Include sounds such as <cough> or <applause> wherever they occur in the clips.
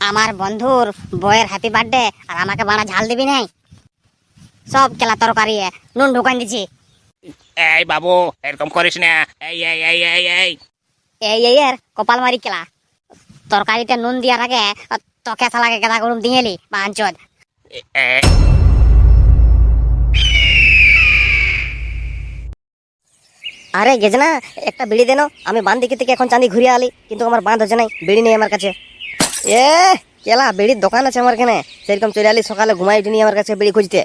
আমার বন্ধুর বইয়ের হ্যাপি বার্থডে আর আমাকে বানা ঝাল দিবি নাই? সব কেলা তরকারি এ, নুন ঢুকান দিছি। এই বাবু এরকম করিস না। এই এই এই এই এই। এই এই এর কপাল মারি কেলা। তরকারিতে নুন দিয়ার আগে তোকে শালাকে কেদা গরম দিয়েলি বাঞ্চদ এ- আরে গেছে না একটা বিড়ি দেন আমি বান দিকে থেকে এখন চাঁদি ঘুরে আলি কিন্তু আমার বাঁধ হচ্ছে নাই বিড়ি নেই আমার কাছে। এ, কেলা, বিড়ির দোকান আছে আমার এখানে সেরকম চলে আলি সকালে ঘুমাই উঠিনি আমার কাছে বিড়ি খুঁজতে।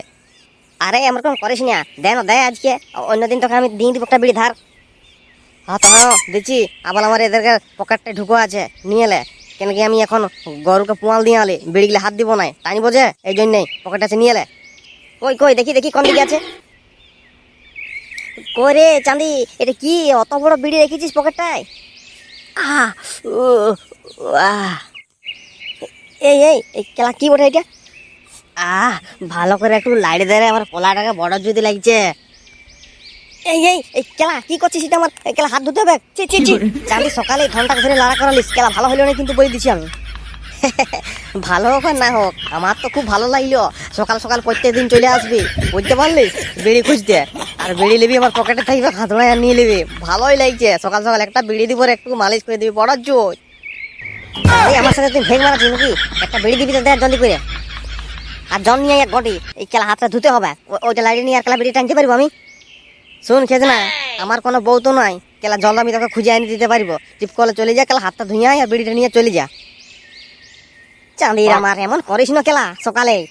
আরে, আমার কম করিস না দেন দেয় আজকে। অন্যদিন তোকে আমি দিয়ে দিব একটা বিড়ি, ধার। হ্যাঁ তো দিচ্ছি আবার আমার এদেরকে পকেটটা ঢুকো আছে, নিয়ে এলে কেন কি আমি এখন গরুকে পোয়াল দিয়ে আলি, বিড়িগুলো হাত দিব নাই টানিব যে এই জন্যই পকেট আছে, নিয়ে এলে কই কই, দেখি দেখি, কোন দিকে আছে। করে চাঁদি, এটা কি? অত বড় বিড়ি রেখেছিস পকেটটায়? আহ আহ। এই এই এই কেলা কি বটে এটা? আহ ভালো করে একটু লাইট দেয় রে, আমার পোলাটাকে বড় যদি লাগছে। এই এই এই কেলা কি করছিস এটা আমার? এই কেলা হাত ধুতে হবে? চি চি চি চাঁদি সকালে ঘণ্টা ধরে লাড়া করালিস কেলা ভালো হইল না কিন্তু বলে দিছি আমি। <laughs> ভালো হোক আর না হোক আমার তো খুব ভালো লাগল। সকাল সকাল প্রত্যেক দিন চলে আসবি বুঝতে পারলিস? বিড়ি খুঁজতে। আর বিড়ি নিবি আমার পকেটে থাকবে হাতড়ায় আর নিয়ে নিবি। ভালোই লাগছে সকাল সকাল একটা বিড়ি দিব একটু মালিশ করে দিবি বড় জোর। এই, আমার সাথে তুই ভেঙ মারাচ্ছিস নাকি? একটা বিড়ি দিবি তো দেখ জলদি করে। আর জল নিয়ে এক এই কেলা হাতটা ধুতে হবে। ও- ওইটা লাইটে নিয়ে আর কেলা বিড়ি টানতে পারব আমি? শুন না আমার কোনো বউ তো নাই। কেলা জল আমি তোকে খুঁজে এনে দিতে পারব। টিপ কলে চলে যা, কেলা হাতটা ধুয়ে আর বিড়িটা নিয়ে চলে যা। চাঁদির আমার, এমন করিস না কেলা, সকালে।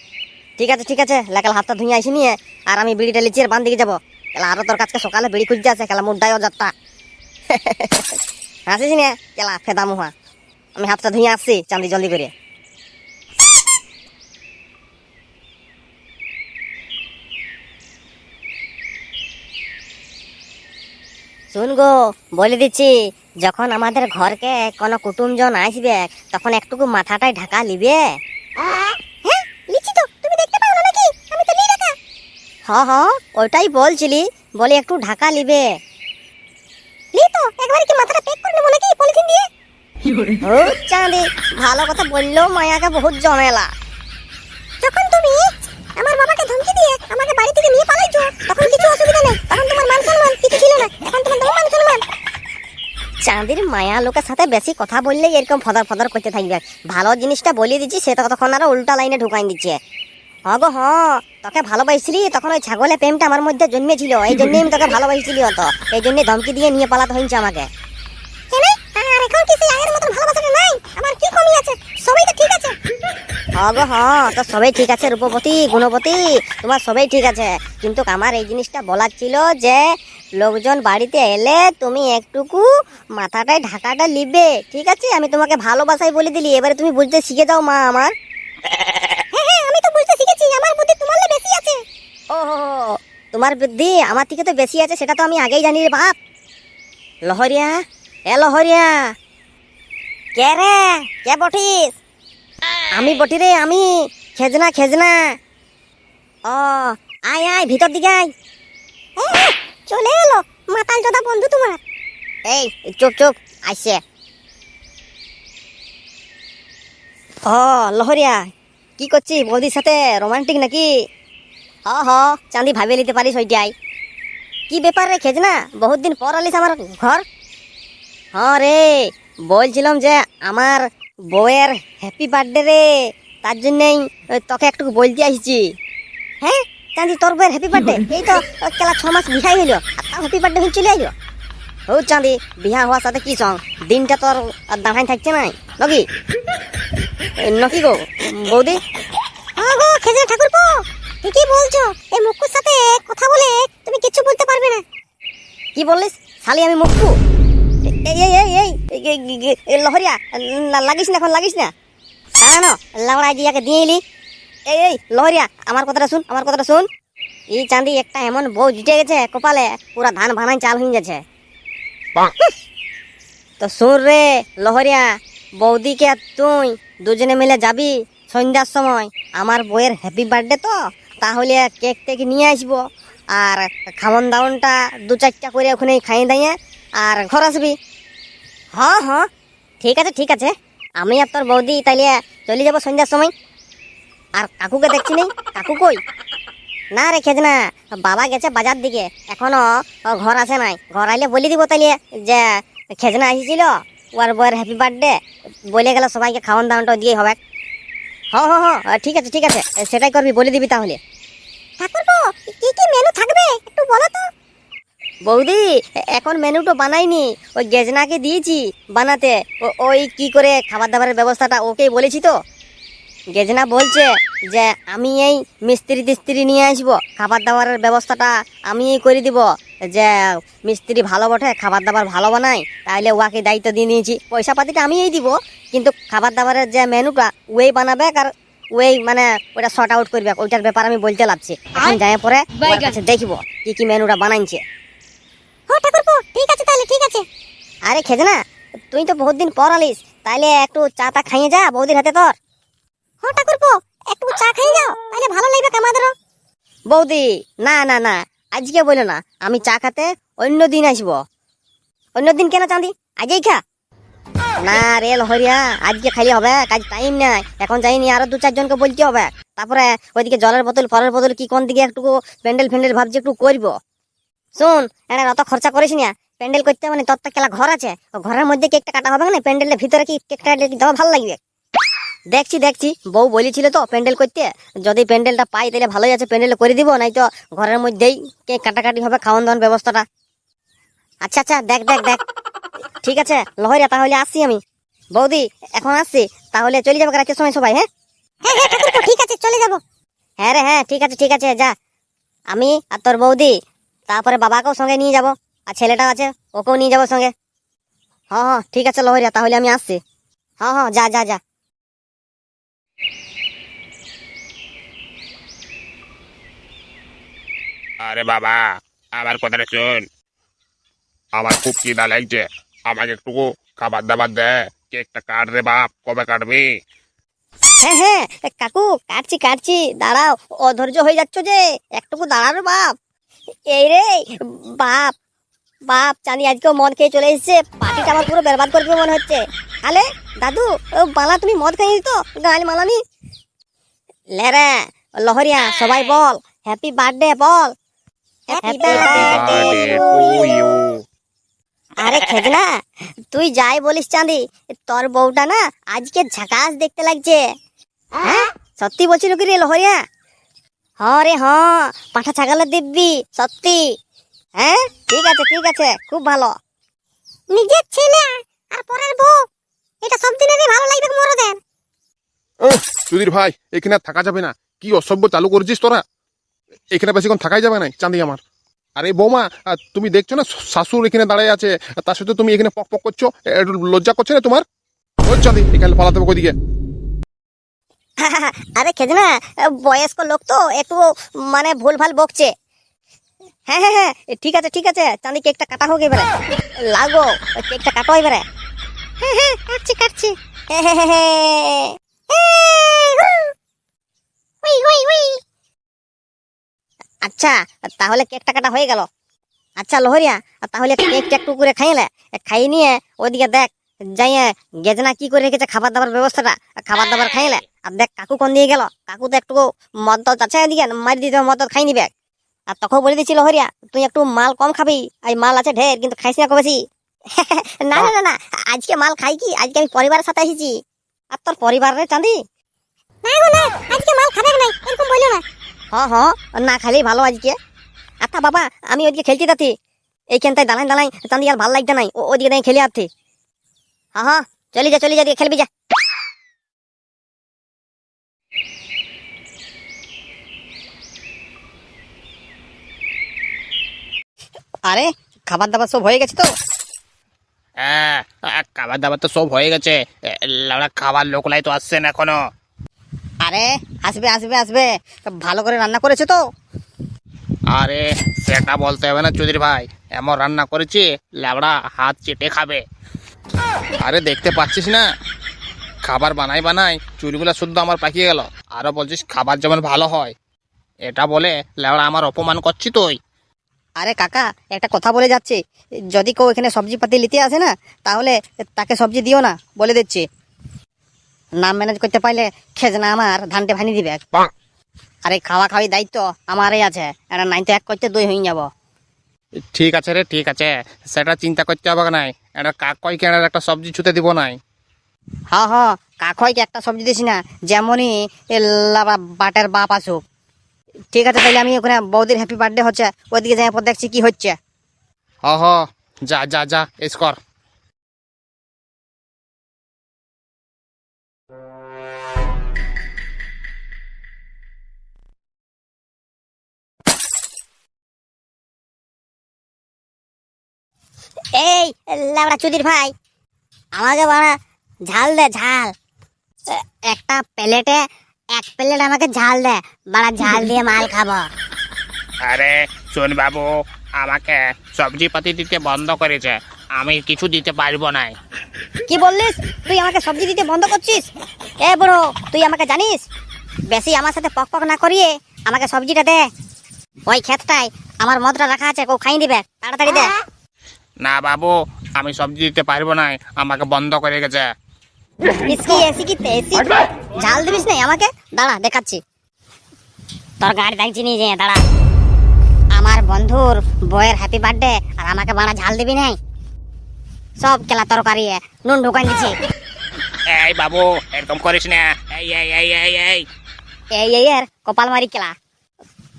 ঠিক আছে ঠিক আছে লেকাল হাতটা ধুয়ে আইসি নিয়ে, আর আমি বিড়িটা লিচিয়ে বান দিকে যাব। কেলা আরও তোর কাছকে সকালে বিড়ি খুঁজতে আছে কেলা মুড্ডায় যাত্রা হাসিস না, কেলা ফেদা মুহা। আমি হাতটা ধুয়ে আসছি চাঁদি জলদি করে। শুন গো বলে দিচ্ছি যখন আমাদের ঘরকে কোনো কুটুমজন আসবে তখন একটুকু মাথাটাই ঢাকা লিবে হ্যাঁ হ হ ওইটাই বলছিলি বলে একটু ঢাকা লিবে লি তো একবার কি মাথাটা পেক করে নেব নাকি পলিথিন দিয়ে ও চাঁদি ভালো কথা বললেও মায়াকে বহুত জমেলা। যখন তুমি আমার বাবাকে ধমকি দিয়ে আমাকে বাড়ি থেকে নিয়ে পালাইছো তখন কিছু অসুবিধা নেই তখন তোমার মান সম্মান কিছু ছিল না এখন তোমার দম মান সম্মান। চাঁদির মায়া লোকের সাথে বেশি কথা বললেই এরকম ফদর ফদর করতে থাকবে। ভালো জিনিসটা বলিয়ে দিচ্ছি সে তো তখন আরও উল্টা লাইনে ঢুকাই দিচ্ছে। হ গো হ তোকে ভালোবাসিলি তখন ওই ছাগলের প্রেমটা আমার মধ্যে জন্মেছিল এই জন্যই আমি তোকে ভালোবাসিলি হতো এই জন্যই ধমকি দিয়ে নিয়ে পালাতে হয়েছে আমাকে। কেন আর এখন কি সেই আগের মতন ভালোবাসাটা নাই আমার কি কমি আছে? সবই তো ঠিক আছে। হ্যাঁ গো হ্যাঁ তো সবাই ঠিক আছে রূপবতী গুণবতী তোমার সবাই ঠিক আছে। কিন্তু আমার এই জিনিসটা বলার ছিল যে লোকজন বাড়িতে এলে তুমি একটুকু মাথাটায় ঢাকাটা লিবে ঠিক আছে? আমি তোমাকে ভালোবাসাই বলে দিলি এবারে তুমি বুঝতে শিখে যাও মা আমার। হ্যাঁ হ্যাঁ আমি তো বুঝতে শিখেছি আমার বুদ্ধি তোমার বেশি আছে। ও তোমার বুদ্ধি আমার থেকে তো বেশি আছে সেটা তো আমি আগেই জানি রে বাপ। লহরিয়া এ লহরিয়া কে রে? কে বটিস? আমি বটি রে আমি। খেজনা খেজনা। ও, আয় আয়, ভিতর দিকে আয়। চলে এলো। মাতাল চোদা বন্ধু তোমার। এই, চুপ চুপ, আইসে। ও, লহরিয়া, কি করছি? বৌদির সাথে রোমান্টিক নাকি? হ হ, চাঁদি ভাবে নিতে পারিস ওইটাই। কি ব্যাপার রে, খেজনা? বহুত দিন পর আলিস আমার ঘর। হ্যাঁ রে বলছিলাম যে আমার বউয়ের হ্যাপি বার্থডে রে তার জন্যই তোকে একটু বলতে আসছি। হ্যাঁ? চাঁদি তোর বউয়ের হ্যাপি বার্থডে <laughs> এই তো কেলা ছ মাস বিহাই হইল আর তাও হ্যাপি বার্থডে হয়ে চলে আইলো। ও চাঁদি বিহা হওয়ার সাথে কি সং? দিনটা তোর দাঁড়াই থাকছে নাই নকি? নকি গো বৌদি? হ্যাঁ গো খেজে ঠাকুর ঠিকই বলছো এই মুকুর সাথে কথা বলে তুমি কিছু বলতে পারবে না। কি বললিস? শালি আমি মুক্কু। এই এই লহরিয়া লাগিস না এখন লাগিস না। কেন লাউড়া জিয়াকে দিয়ে এলি। এই এই লহরিয়া আমার কথাটা শুন আমার কথাটা শুন। এই চাঁদি একটা এমন বউ জুটে গেছে কপালে পুরা ধান ভানাই চাল হয়ে গেছে। তো শুন রে লহরিয়া বৌদিকে আর তুই দুজনে মিলে যাবি সন্ধ্যার সময়। আমার বইয়ের হ্যাপি বার্থডে তো তাহলে কেক টেক নিয়ে আসব। আর খাওয়ন দাওয়নটা দু চারটা করে ওখানে খাইয়ে দাইয়ে আর ঘর আসবি। হ্যাঁ হ্যাঁ। ঠিক আছে ঠিক আছে। আমি আর তোর বৌদি তাইলে চলে যাব সন্ধ্যার সময়। আর কাকুকে দেখছি নেই? কাকু কই? না রে খেজনা, বাবা গেছে বাজার দিকে। এখনও ঘর আসে নাই। ঘর আইলে বলে দিব তাইলে যে খেজনা এসেছিল ওর বউয়ের হ্যাপি বার্থডে বলে গেল সবাইকে খাওয়ান দাওয়ানটা দিয়ে হবে। হ হ হ, ঠিক আছে ঠিক আছে। সেটাই করবি, বলে দিবি তাহলে ঠাকুরপো কি কি মেনু থাকবে একটু বলো তো বৌদি এখন মেনুটা বানাইনি। ওই গেজনাকে দিয়েছি বানাতে। ওই কি করে খাবার দাবারের ব্যবস্থাটা ওকেই বলেছি তো। গেজনা বলছে যে আমি এই মিস্ত্রি টিস্ত্রি নিয়ে আসব। খাবার দাবারের ব্যবস্থাটা আমিই করে দিব। যে মিস্ত্রি ভালো বটে খাবার দাবার ভালো বানায় তাহলে ওয়াকে দায়িত্ব দিয়ে নিয়েছি। পয়সা পাতিটা আমিই দিব কিন্তু খাবার দাবারের যে মেনুটা ওই বানাবে আর ওই মানে ওটা শর্ট আউট করবে। ওইটার ব্যাপার আমি বলতে লাগছি। এখন যাই পরে দেখব কি কি মেনুটা বানাইছে। ও ঠাকুরপো ঠিক আছে তাহলে ঠিক আছে। আরে তুই তো বহুত দিন পর আলিস তাইলে একটু চা খাইয়ে যা বৌদির হাতে তোর ও ঠাকুরপো একটু চা খাইয়ে যাও তাহলে ভালো লাগবে আমাদেরও। বৌদি না না না আজকে বলো না আমি চা খাতে অন্য দিন আসব। অন্য দিন কেন চাঁদি? আজই খা। না রে লহরিয়া আজকে খালি হবে কাজ টাইম নাই এখন যাইনি আরও দু চারজনকে বলতে হবে। তারপরে ওইদিকে জলের বোতল ফলের বোতল কি কোন দিকে একটু প্যান্ডেল ফ্যান্ডেল ভাবছি একটু করব। শোন এটা অত খরচা করিস না। প্যান্ডেল করতে মানে তোর তো কেলা ঘর আছে। ও ঘরের মধ্যে কেকটা কাটা হবে না প্যান্ডেলের ভিতরে কি কেকটা দেওয়া ভালো লাগবে? দেখছি দেখছি। বউ বলেছিল তো প্যান্ডেল করতে। যদি প্যান্ডেলটা পাই তাহলে ভালোই আছে প্যান্ডেল করে দিব নাই তো ঘরের মধ্যেই কেক কাটাকাটি হবে খাওয়ান দাওয়ান ব্যবস্থাটা। আচ্ছা আচ্ছা দেখ দেখ দেখ। ঠিক আছে লহরিয়া তাহলে আসছি আমি। বৌদি এখন আসছি। তাহলে চলে যাব রাতের সময় সবাই হ্যাঁ? হ্যাঁ হ্যাঁ ঠিক আছে চলে যাব। হ্যাঁ রে হ্যাঁ ঠিক আছে ঠিক আছে যা। আমি আর তোর বৌদি তারপরে বাবাকেও সঙ্গে নিয়ে যাব আর ছেলেটাও আছে ওকেও নিয়ে যাব সঙ্গে। হ্যাঁ হ্যাঁ ঠিক আছে লহরিয়া তাহলে আমি আসছি। হ্যাঁ হ্যাঁ যা যা যা। আরে বাবা আমার কথাটা শোন। আমার খুব খিদা লাগছে আমাকে একটু খাবার দাবার দে কেকটা কাট রে বাপ কবে কাটবি? হ্যাঁ হ্যাঁ কাকু কাটছি কাটছি দাঁড়াও অধৈর্য হয়ে যাচ্ছ যে একটুকু দাঁড়ানো বাপ। এই রে বাপ বাপ চাঁদি আজকেও মদ খেয়ে চলে এসেছে। পার্টিটা আমার পুরো বেরবাদ করবে মনে হচ্ছে। আলে দাদু ও বালা তুমি মদ খেয়ে তো গাল মালানি লেরে লহরিয়া সবাই বল হ্যাপি বার্থডে বল। হ্যাপি বার্থডে টু ইউ আরে খেজনা তুই যাই বলিস চাঁদি। তোর বউটা না আজকে ঝাকাস দেখতে লাগছে। হ্যাঁ? সত্যি বলছিল কি রে লহরিয়া? হ রে হ পাঠা ছাগলের দিব্যি সত্যি। হ্যাঁ? ঠিক আছে ঠিক আছে খুব ভালো। নিজের ছেলে আর পরের বউ এটা সব দিনেরই ভালো লাগবে মরদের ওহ, সুধীর ভাই এখানে আর থাকা যাবে না। কি অসভ্য চালু করেছিস তোরা? এখানে বেশিক্ষণ থাকাই যাবে না চাঁদি আমার। আরে বৌমা তুমি দেখছ না শাশুর এখানে দাঁড়িয়ে আছে। তার সাথে তুমি এখানে পক পক করছ লজ্জা করছে না তোমার? ওই চাঁদি এখানে পালাতে হবে ওদিকে <laughs> আরে খেজনা, বয়স্ক লোক তো, একটু মানে ভুল ভালো বকছে। হ্যাঁ হ্যাঁ হ্যাঁ ঠিক আছে ঠিক আছে, চাঁদি কেকটা কাটা হোক এবারে। লাগো কেকটা কাটো এবারে। আচ্ছা তাহলে কেকটা কাটা হয়ে গেল। আচ্ছা লোহরিয়া, তাহলে কেকটা একটু করে খাইলে খাই নিয়ে ওদিকে দেখ, যাইয়ে গেজনা কি করে রেখেছে খাবার দাবার ব্যবস্থাটা, খাবার দাবার খাইলে আর দেখ কাকু কোন দিয়ে গেল? কাকু তো একটু মদ আছে এদিকে মারি দিতে মদ খাই নিবে। আর তখন বলে দিচ্ছিল হরিয়া তুই একটু মাল কম খাবি এই মাল আছে ঢের কিন্তু খাইস না বেশি? <laughs> না না না না আজকে মাল খাই কি? আজকে আমি পরিবারের সাথে এসেছি। আর তোর পরিবারের চাঁদি? না গো না আজকে মাল খাবে না এরকম বলল না। হ্যাঁ হ্যাঁ না খালি ভালো আজকে। আচ্ছা বাবা আমি ওদিকে খেলতে যাচ্ছি। এইখানটায় দাঁড়াই দাঁড়াই চাঁদি আর ভালো লাগছে নাই ওদিকে খেলে যাচ্ছি হ্যাঁ হ্যাঁ চলে যা চলে যা দিয়ে খেলবি যা। আরে খাবার দাবার সব হয়ে গেছে তো? হ্যাঁ খাবার দাবার তো সব হয়ে গেছে। লাউড়া খাবার লোকলাই তো আসছে না এখনও। আরে আসবে আসবে আসবে। ভালো করে রান্না করেছে তো? আরে সেটা বলতে হবে না চৌধুরী ভাই। এমন রান্না করেছি ল্যাবড়া হাত চেটে খাবে। আরে দেখতে পাচ্ছিস না? খাবার বানাই বানাই চুলগুলো শুদ্ধ আমার পাকিয়ে গেল। আরও বলছিস খাবার যেমন ভালো হয়। এটা বলে ল্যাবড়া আমার অপমান করছি তুই। আরে কাকা একটা কথা বলে যাচ্ছে। যদি কেউ এখানে সবজি পাতি নিতে আসে না তাহলে তাকে সবজি দিও না বলে দিচ্ছি। নাম ম্যানেজ করতে পারলে খেজনা আমার ধানটে ভানি দিবে। আর খাওয়া খাওয়াই দায়িত্ব আমারই আছে। এটা নাই তো এক করতে দুই হয়ে যাব। ঠিক আছে রে ঠিক আছে। সেটা চিন্তা করতে হবে নাই এটা কাক কয় কেন একটা সবজি ছুতে দিব নাই হ হ। কাকইকে একটা সবজি দিছি না যেমনই বাটের বাপ আসুক। ঠিক আছে তাহলে আমি ওখানে বৌদির হ্যাপি বার্থডে হচ্ছে ওইদিকে যাই পর দেখছি কি হচ্ছে। হ হ যা যা যা এস কর। এই লাবড়া চুদির ভাই আমাকে বাড়া ঝাল দে ঝাল। একটা প্লেটে এক প্লেট আমাকে ঝাল দে। বাড়া ঝাল দিয়ে মাল খাব। আরে শোন বাবু আমাকে সবজি পাতি দিতে বন্ধ করেছে। আমি কিছু দিতে পারব না। কি বললিস? তুই আমাকে সবজি দিতে বন্ধ করছিস? এ বড় তুই আমাকে জানিস? বেশি আমার সাথে পক পক না করিয়ে আমাকে সবজিটা দে। ওই ক্ষেতটায় আমার মদটা রাখা আছে কেউ খাই দিবে। তাড়াতাড়ি দে। না বাবু আমি সবজি দিতে পারব না আমাকে বন্ধ করে গেছে। ইসকি এসি কি তেসি ঝাল দিবিস নাই আমাকে? দাঁড়া দেখাচ্ছি। তোর গাড়ি দেখছি নিয়ে যেয়ে দাঁড়া। আমার বন্ধুর বইয়ের হ্যাপি বার্থডে আর আমাকে বাড়া ঝাল দিবি নাই? সব কেলা তরকারি নুন ঢুকাই দিছি। এই বাবু এরকম করিস না। এই এই এই এই এই। এই এই এর কপাল মারি কেলা।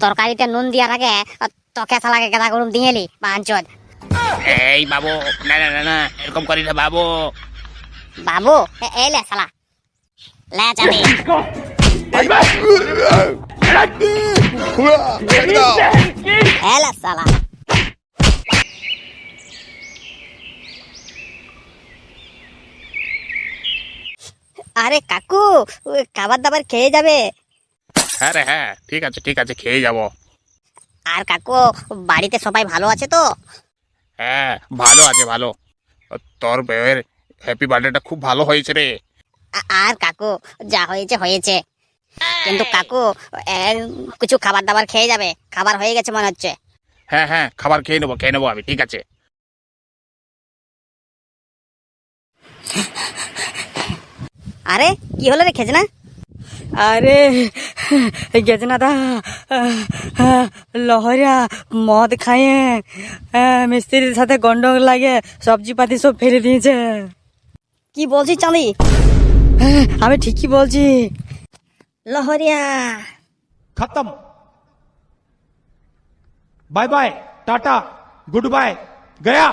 তরকারিতে নুন দিয়ার আগে তোকে শালাকে গেদা গরম দিয়েলি বা এই বাবু না না না না এরকম করিস না বাবু। বাবু এই লে শালা। লে চাবি ছেড়ে দাও। এই লে শালা। আরে কাকু খাবার দাবার খেয়ে যাবে? হ্যাঁ রে হ্যাঁ ঠিক আছে ঠিক আছে খেয়ে যাব। আর কাকু বাড়িতে সবাই ভালো আছে তো? হ্যাঁ ভালো আছে ভালো। তোর বউয়ের হ্যাপি বার্থডেটা খুব ভালো হয়েছে রে। আর কাকু যা হয়েছে হয়েছে। কিন্তু কাকু কিছু খাবার দাবার খেয়ে যাবে। খাবার হয়ে গেছে মনে হচ্ছে। হ্যাঁ হ্যাঁ খাবার খেয়ে নেব খেয়ে নেব আমি ঠিক আছে। আরে কি হলো রে খেজনা? আরে গেজনাদা লহরিয়া মদ খাইয়ে মিস্ত্রির সাথে গন্ডগোল লাগে সবজি পাতি সব ফেলে দিয়েছে। কি বলছি চালি হ্যাঁ, আমি ঠিকই বলছি। লহরিয়া। খতম। Bye bye tata good bye Gaya.